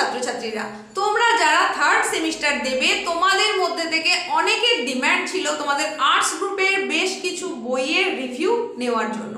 ছাত্রছাত্রীরা। তোমরা যারা থার্ড সেমিস্টার দেবে, তোমাদের মধ্যে থেকে অনেকের ডিম্যান্ড ছিল তোমাদের আর্টস গ্রুপের বেশ কিছু বইয়ের রিভিউ নেওয়ার জন্য।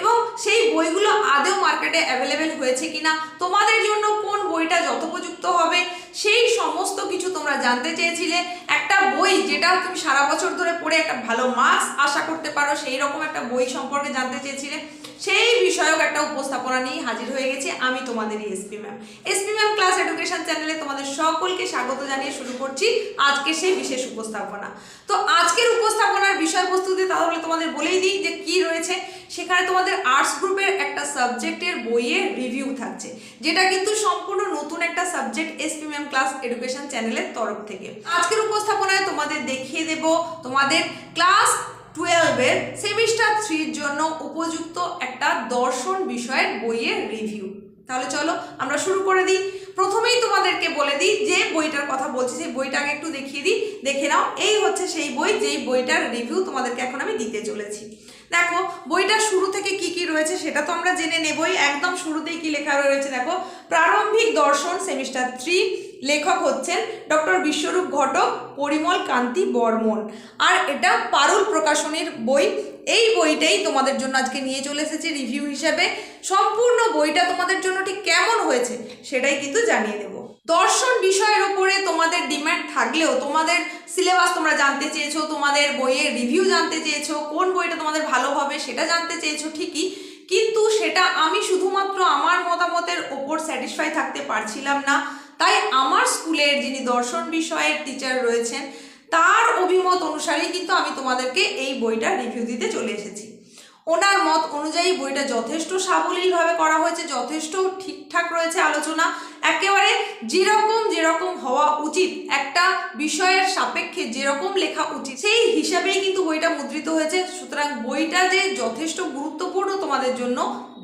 এবং সেই বইগুলো আদৌ মার্কেটে অ্যাভেলেবেল হয়েছে কিনা, তোমাদের জন্য কোন বইটা যথোপযুক্ত হবে, সেই সমস্ত কিছু তোমরা জানতে চেয়েছিলে। একটা বই যেটা তুমি সারা বছর ধরে পড়ে একটা ভালো মার্কস আশা করতে পারো, সেই রকম একটা বই সম্পর্কে জানতে চেয়েছিলে। সেই বিষয়ক একটা উপস্থাপনা নিয়ে হাজির হয়ে গেছি আমি তোমাদেরই SP ma'am SP ma'am class education চ্যানেলে তোমাদের সকলকে স্বাগত জানিয়ে শুরু করছি আজকে সেই বিশেষ উপস্থাপনা। তো আজকের উপস্থাপনার বিষয়বস্তুতে তাহলে তোমাদের বলেই দিই যে কি রয়েছে। সেখানে তোমাদের আর্টস গ্রুপের একটা সাবজেক্টের বইয়ের রিভিউ থাকছে, যেটা কিন্তু সম্পূর্ণ নতুন একটা subject SP ma'am class education চ্যানেলের তরফ থেকে। আজকের উপস্থাপনায় তোমাদের দেখিয়ে দেব তোমাদের ক্লাস টুয়েলভের সেমিস্টার থ্রির জন্য উপযুক্ত একটা দর্শন বিষয়ের বইয়ের রিভিউ তাহলে চলো আমরা শুরু করে দিই। প্রথমেই তোমাদেরকে বলে দিই যে বইটার কথা বলছি, সেই বইটা আগে একটু দেখিয়ে দিই। দেখে নাও, এই হচ্ছে সেই বই, যেই বইটার রিভিউ তোমাদেরকে এখন আমি দিতে চলেছি। দেখো, বইটা শুরু থেকে কি কি রয়েছে সেটা তো আমরা জেনে নেবই। একদম শুরুতেই কি লেখা রয়েছে দেখো, প্রারম্ভিক দর্শন সেমিস্টার থ্রি লেখক হচ্ছেন ডক্টর বিশ্বরূপ ঘটক, পরিমল কান্তি বর্মন। আর এটা পারুল প্রকাশনীর বই। এই বইটাই তোমাদের জন্য আজকে নিয়ে চলে এসেছি রিভিউ হিসেবে। সম্পূর্ণ বইটা তোমাদের জন্য ঠিক কেমন হয়েছে সেটাই কিন্তু জানিয়ে দেবো। দর্শন বিষয়ের ওপরে তোমাদের ডিম্যান্ড থাকলেও তোমাদের সিলেবাস তোমরা জানতে চেয়েছো, তোমাদের বইয়ের রিভিউ জানতে চেয়েছো, কোন বইটা তোমাদের ভালো হবে সেটা জানতে চেয়েছো ঠিকই। কিন্তু সেটা আমি শুধুমাত্র আমার মতামতের ওপর স্যাটিসফাই থাকতে পারছিলাম না। তাই আমার স্কুলের যিনি দর্শন বিষয়ের টিচার রয়েছেন, তার অভিমত অনুসারেই কিন্তু আমি তোমাদেরকে এই বইটা রিভিউ দিতে চলে এসেছি। ওনার মত অনুযায়ী বইটা যথেষ্ট সাবলীলভাবে করা হয়েছে, যথেষ্ট ঠিকঠাক রয়েছে আলোচনা, একেবারে যেরকম যেরকম হওয়া উচিত, একটা বিষয়ের সাপেক্ষে যেরকম লেখা উচিত, সেই হিসাবেই কিন্তু বইটা মুদ্রিত হয়েছে। সুতরাং বইটা যে যথেষ্ট গুরুত্বপূর্ণ তোমাদের জন্য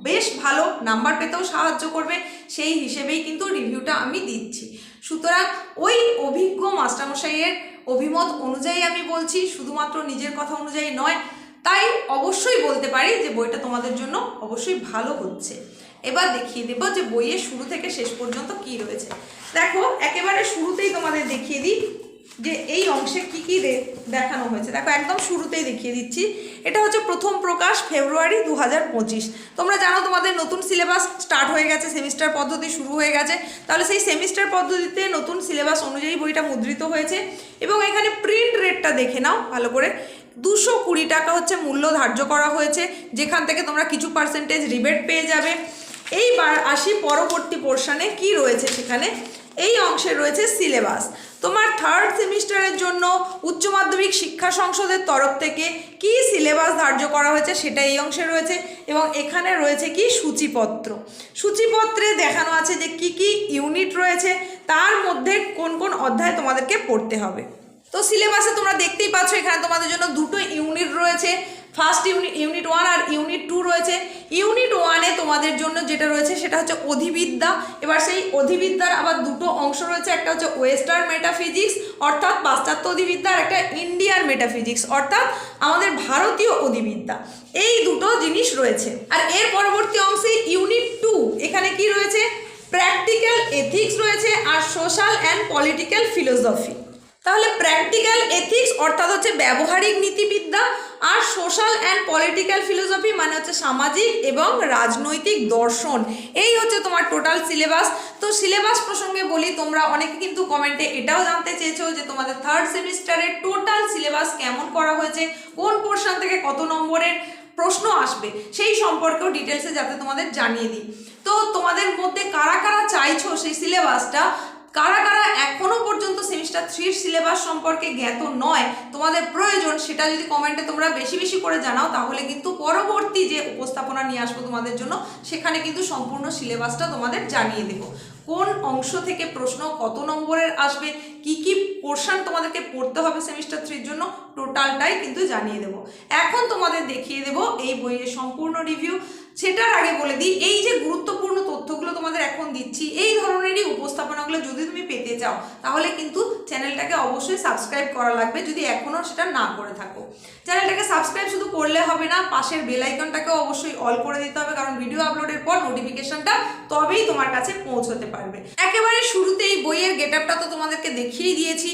বেশ ভালো নাম্বার পেতেও সাহায্য করবে, সেই হিসেবেই কিন্তু রিভিউটা আমি দিচ্ছি। সুতরাং ওই অভিজ্ঞ মাস্টারমশাইয়ের অভিমত অনুযায়ী আমি বলছি, শুধুমাত্র নিজের কথা অনুযায়ী নয়, তাই অবশ্যই বলতে পারি যে বইটা তোমাদের জন্য অবশ্যই ভালো হচ্ছে। এবার দেখিয়ে দেবো যে বইয়ের শুরু থেকে শেষ পর্যন্ত কি রয়েছে। দেখো, একেবারে শুরুতেই তোমাদের দেখিয়ে দিই যে এই অংশে কি কি দেখানো হয়েছে। দেখো, একদম শুরুতেই দেখিয়ে দিচ্ছি। এটা হচ্ছে প্রথম প্রকাশ, ফেব্রুয়ারি দু হাজার পঁচিশ। তোমরা জানো তোমাদের নতুন সিলেবাস স্টার্ট হয়ে গেছে, সেমিস্টার পদ্ধতি শুরু হয়ে গেছে। তাহলে সেই সেমিস্টার পদ্ধতিতে নতুন সিলেবাস অনুযায়ী বইটা মুদ্রিত হয়েছে এবং এখানে প্রিন্ট রেটটা দেখে নাও ভালো করে। দুশো কুড়ি টাকা হচ্ছে মূল্য ধার্য করা হয়েছে, যেখান থেকে তোমরা কিছু পার্সেন্টেজ রিবেট পেয়ে যাবে। এইবার আসি পরবর্তী পোর্শানে কি রয়েছে সেখানে? এই অংশে রয়েছে সিলেবাস। তোমার থার্ড সেমিস্টারের জন্য উচ্চ মাধ্যমিক শিক্ষা সংসদের তরফ থেকে কি সিলেবাস ধার্য করা হয়েছে সেটা এই অংশে রয়েছে এবং এখানে রয়েছে কি সূচিপত্র। সূচিপত্রে দেখানো আছে যে কি কি ইউনিট রয়েছে, তার মধ্যে কোন কোন অধ্যায় তোমাদেরকে পড়তে হবে। তো সিলেবাসে তোমরা দেখতেই পাচ্ছ এখানে তোমাদের জন্য দুটো ইউনিট রয়েছে। ফার্স্ট ইউনিট ইউনিট ওয়ান আর ইউনিট টু রয়েছে। ইউনিট ওয়ানে তোমাদের জন্য যেটা রয়েছে সেটা হচ্ছে অধিবিদ্যা। এবার সেই অধিবিদ্যার আবার দুটো অংশ রয়েছে, একটা হচ্ছে ওয়েস্টার্ন মেটাফিজিক্স, অর্থাৎ পাশ্চাত্য অধিবিদ্যা আর একটা ইন্ডিয়ান মেটাফিজিক্স, অর্থাৎ আমাদের ভারতীয় অধিবিদ্যা। এই দুটো জিনিস রয়েছে। আর এর পরবর্তী অংশে ইউনিট টু, এখানে কি রয়েছে? প্র্যাকটিক্যাল এথিক্স রয়েছে আর সোশ্যাল অ্যান্ড পলিটিক্যাল ফিলোসফি। তাহলে প্র্যাকটিক্যাল এথিক্স অর্থাৎ হচ্ছে ব্যবহারিক নীতিবিদ্যা আর সোশ্যাল অ্যান্ড পলিটিক্যাল ফিলোসফি মানে হচ্ছে সামাজিক এবং রাজনৈতিক দর্শন। এই হচ্ছে তোমার টোটাল সিলেবাস তো সিলেবাস প্রসঙ্গে বলি, তোমরা অনেকে কিন্তু কমেন্টে এটাও জানতে চেয়েছো যে তোমাদের থার্ড সেমিস্টারের টোটাল সিলেবাস কেমন করা হয়েছে, কোন পোর্শন থেকে কত নম্বরের প্রশ্ন আসবে, সেই সম্পর্কেও ডিটেলসে যাতে তোমাদের জানিয়ে দিই। তো তোমাদের মধ্যে কারা কারা চাইছো সেই সিলেবাসটা কারা কারা এখনও পর্যন্ত সেমিস্টার থ্রির সিলেবাস সম্পর্কে জ্ঞাত নয়, তোমাদের প্রয়োজন, সেটা যদি কমেন্টে তোমরা বেশি বেশি করে জানাও, তাহলে কিন্তু পরবর্তী যে উপস্থাপনা নিয়ে আসব তোমাদের জন্য, সেখানে কিন্তু সম্পূর্ণ সিলেবাসটা তোমাদের জানিয়ে দেবো। কোন অংশ থেকে প্রশ্ন কত নম্বরের আসবে কি কি পোর্শন তোমাদেরকে পড়তে হবে সেমিস্টার থ্রির জন্য টোটালটাই কিন্তু জানিয়ে দেবো। এখন তোমাদের দেখিয়ে দেবো এই বইয়ের সম্পূর্ণ রিভিউ সেটার আগে বলে দিই, এই যে গুরুত্বপূর্ণ তথ্যগুলো তোমাদের এখন দিচ্ছি, এই ধরনেরই উপস্থাপনাগুলো যদি তুমি পেতে চাও, তাহলে কিন্তু চ্যানেলটাকে অবশ্যই সাবস্ক্রাইব করা লাগবে, যদি এখনও সেটা না করে থাকো। চ্যানেলটাকে সাবস্ক্রাইব শুধু করলে হবে না, পাশের বেলাইকনটাকেও অবশ্যই অল করে দিতে হবে, কারণ ভিডিও আপলোডের পর নোটিফিকেশনটা তবেই তোমার কাছে পৌঁছতে পারবে। একেবারে শুরুতে এই বইয়ের গেট আপটা তো তোমাদেরকে দেখিয়ে দিয়েছি।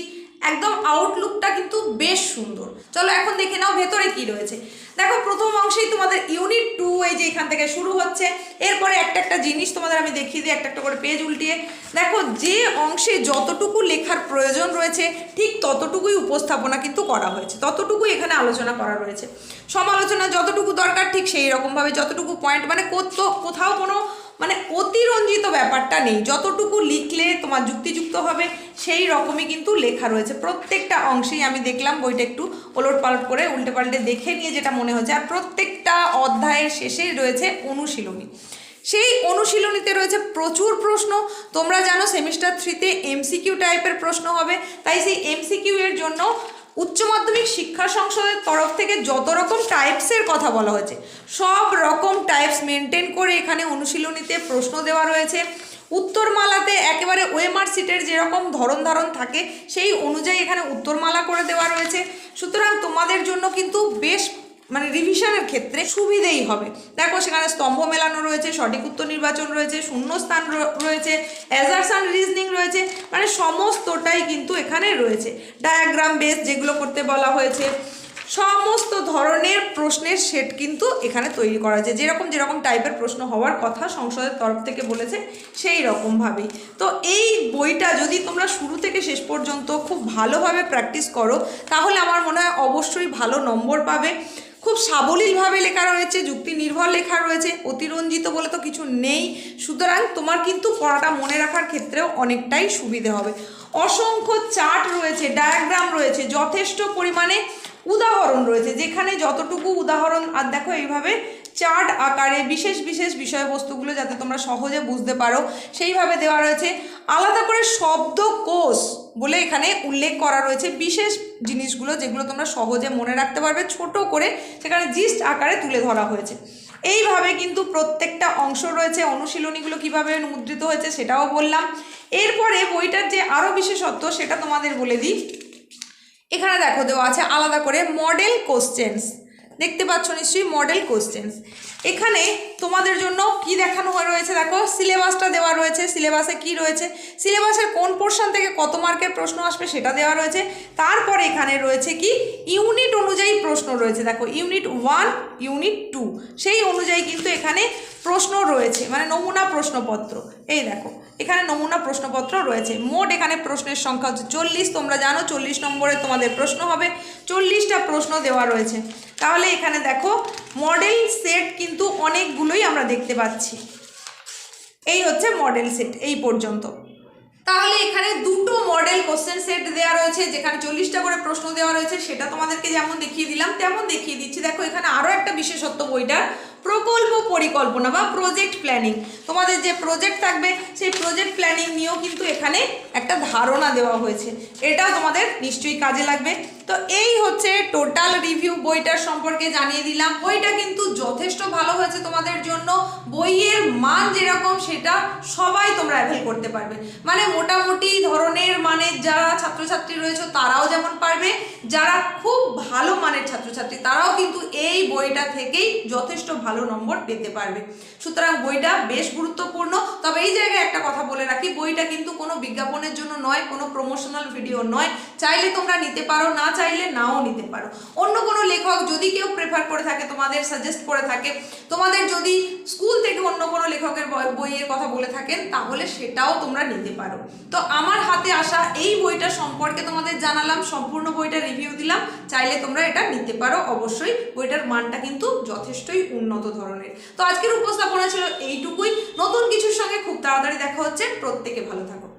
একদম আউটলুকটা কিন্তু বেশ সুন্দর। চলো এখন দেখে নাও ভেতরে কি রয়েছে। দেখো, প্রথম অংশেই তোমাদের ইউনিট টু এই যে এখান থেকে শুরু হচ্ছে। এরপরে একটা একটা জিনিস তোমাদের আমি দেখিয়ে দিই, একটা একটা করে পেজ উল্টিয়ে। দেখো, যে অংশে যতটুকু লেখার প্রয়োজন রয়েছে, ঠিক ততটুকুই উপস্থাপনা কিন্তু করা হয়েছে। ততটুকুই এখানে আলোচনা করা রয়েছে। সমালোচনা যতটুকু দরকার, ঠিক সেই রকমভাবে যতটুকু পয়েন্ট মানে কোথাও কোনো মানে অতিরঞ্জিত ব্যাপারটা নেই। যতটুকু লিখলে তোমার যুক্তিযুক্ত হবে, সেই রকমই কিন্তু লেখা রয়েছে। প্রত্যেকটা অংশেই আমি দেখলাম, বইটা একটু ওলট পালট করে উল্টে পাল্টে দেখে নিয়ে যেটা মনে হচ্ছে। আর প্রত্যেকটা অধ্যায়ের শেষেই রয়েছে অনুশীলনী। সেই অনুশীলনীতে রয়েছে প্রচুর প্রশ্ন। তোমরা জানো সেমিস্টার থ্রিতে এমসিকিউ টাইপের প্রশ্ন হবে। তাই সেই এমসিকিউ এর জন্য উচ্চ মাধ্যমিক শিক্ষা সংসদের তরফ থেকে যত রকম টাইপসের কথা বলা হয়েছে, সব রকম টাইপস মেনটেন করে এখানে অনুশীলনীতে প্রশ্ন দেওয়া রয়েছে। উত্তরমালাতে একেবারে ওয়েমার সিটের যেরকম ধরন ধারণ থাকে, সেই অনুযায়ী এখানে উত্তরমালা করে দেওয়া রয়েছে। সুতরাং তোমাদের জন্য কিন্তু বেশ মানে রিভিশনের ক্ষেত্রে সুবিধেই হবে। দেখো, সেখানে স্তম্ভ মেলানো রয়েছে, সঠিক উত্তর নির্বাচন রয়েছে, শূন্যস্থান রয়েছে অ্যাজারসান রিজনিং রয়েছে মানে সমস্তটাই কিন্তু এখানে রয়েছে। ডায়াগ্রাম বেস যেগুলো করতে বলা হয়েছে, সমস্ত ধরনের প্রশ্নের সেট কিন্তু এখানে তৈরি করা যায় যেরকম যেরকম টাইপের প্রশ্ন হওয়ার কথা সংসদের তরফ থেকে বলেছে, সেই রকমভাবেই। তো এই বইটা যদি তোমরা শুরু থেকে শেষ পর্যন্ত খুব ভালোভাবে প্র্যাকটিস করো, তাহলে আমার মনে হয় অবশ্যই ভালো নম্বর পাবে। খুব সাবলীলভাবে লেখা রয়েছে যুক্তি নির্ভর লেখা রয়েছে, অতিরঞ্জিত বলে তো কিছু নেই। সুতরাং তোমার কিন্তু পড়াটা মনে রাখার ক্ষেত্রেও অনেকটাই সুবিধে হবে। অসংখ্য চার্ট রয়েছে, ডায়াগ্রাম রয়েছে, যথেষ্ট পরিমাণে উদাহরণ রয়েছে, যেখানে যতটুকু উদাহরণ, আর দেখো এইভাবে চার্ট আকারে বিশেষ বিশেষ বিষয়বস্তুগুলো যাতে তোমরা সহজে বুঝতে পারো, সেইভাবে দেওয়া রয়েছে। আলাদা করে শব্দকোষ বলে এখানে উল্লেখ করা রয়েছে। বিশেষ জিনিসগুলো যেগুলো তোমরা সহজে মনে রাখতে পারবে, ছোট করে সেখানে জিস্ট আকারে তুলে ধরা হয়েছে। এইভাবে কিন্তু প্রত্যেকটা অংশ রয়েছে, অনুশীলনীগুলো কীভাবে মুদ্রিত হয়েছে সেটাও বললাম। এরপরে বইটার যে আরও বিশেষত্ব সেটা তোমাদের বলে দিই। এখানে দেখো দেওয়া আছে আলাদা করে মডেল কোশ্চেন্স দেখতে পাচ্ছ নিশ্চয়ই মডেল কোশ্চেন্স এখানে তোমাদের জন্য কি দেখানো হয়ে রয়েছে? দেখো, সিলেবাসটা দেওয়া রয়েছে। সিলেবাসে কি রয়েছে? সিলেবাসের কোন পোর্শন থেকে কত মার্কের প্রশ্ন আসবে সেটা দেওয়া রয়েছে। তারপরে এখানে রয়েছে কি? ইউনিট অনুযায়ী প্রশ্ন রয়েছে। দেখো, ইউনিট ওয়ান, ইউনিট টু, সেই অনুযায়ী কিন্তু এখানে প্রশ্ন রয়েছে। মানে নমুনা প্রশ্নপত্র। এই দেখো, এখানে নমুনা প্রশ্নপত্র রয়েছে। মোট এখানে প্রশ্নের সংখ্যা হচ্ছে চল্লিশ। তোমরা জানো, চল্লিশ নম্বরে তোমাদের প্রশ্ন হবে। চল্লিশটা প্রশ্ন দেওয়া রয়েছে। তাহলে এখানে দেখো মডেল সেট কিন্তু অনেকগুলোই আমরা দেখতে পাচ্ছি। এই হচ্ছে মডেল সেট, এই পর্যন্ত। তাহলে এখানে দুটো মডেল কোশ্চেন সেট দেওয়া রয়েছে, যেখানে চল্লিশটা করে প্রশ্ন দেওয়া রয়েছে, সেটা তোমাদেরকে যেমন দেখিয়ে দিলাম, তেমন দেখিয়ে দিচ্ছি। দেখো, এখানে আরও একটা বিশেষত্ব বইটার প্রকল্প পরিকল্পনা বা প্রজেক্ট প্ল্যানিং তোমাদের যে প্রজেক্ট থাকবে, সেই প্রজেক্ট প্ল্যানিং নিয়েও কিন্তু এখানে একটা ধারণা দেওয়া হয়েছে। এটাও তোমাদের নিশ্চয়ই কাজে লাগবে। তো এই হচ্ছে টোটাল রিভিউ বইটার সম্পর্কে জানিয়ে দিলাম। বইটা কিন্তু যথেষ্ট ভালো হয়েছে তোমাদের জন্য। বইয়ের মান যেরকম, সেটা সবাই তোমরা অ্যাভেল করতে পারবে। মানে মোটামুটি ধরনের মানে যারা ছাত্রছাত্রী রয়েছে, তারাও যেমন পারবে। যারা খুব ভালো মানের ছাত্রছাত্রী, তারাও কিন্তু এই বইটা থেকেই যথেষ্ট ভালো নম্বর পেতে পারবে। সুতরাং বইটা বেশ গুরুত্বপূর্ণ। তবে এই জায়গায় একটা কথা বলে রাখি, বইটা কিন্তু কোনো বিজ্ঞাপনের জন্য নয়, কোনো প্রমোশনাল ভিডিও নয়। চাইলে তোমরা নিতে পারো, না চাইলে নাও নিতে পারো। অন্য কোনো লেখক যদি কেউ প্রেফার করে থাকে, তোমাদের সাজেস্ট করে থাকে, তোমাদের যদি স্কুল থেকে অন্য কোনো লেখকের বই- বইয়ের কথা বলে থাকেন, তাহলে সেটাও তোমরা নিতে পারো। তো আমার হাতে আসা এই বইটা সম্পর্কে তোমাদের জানালাম, সম্পূর্ণ বইটা রিভিউ দিলাম। চাইলে তোমরা এটা নিতে পারো। অবশ্যই বইটার মানটা কিন্তু যথেষ্টই উন্নত। ধরনের। তো আজকের উপস্থাপনা ছিল এইটুকুই। নতুন কিছুর সঙ্গে খুব তাড়াতাড়ি দেখা হচ্ছে। প্রত্যেকে ভালো থাকো।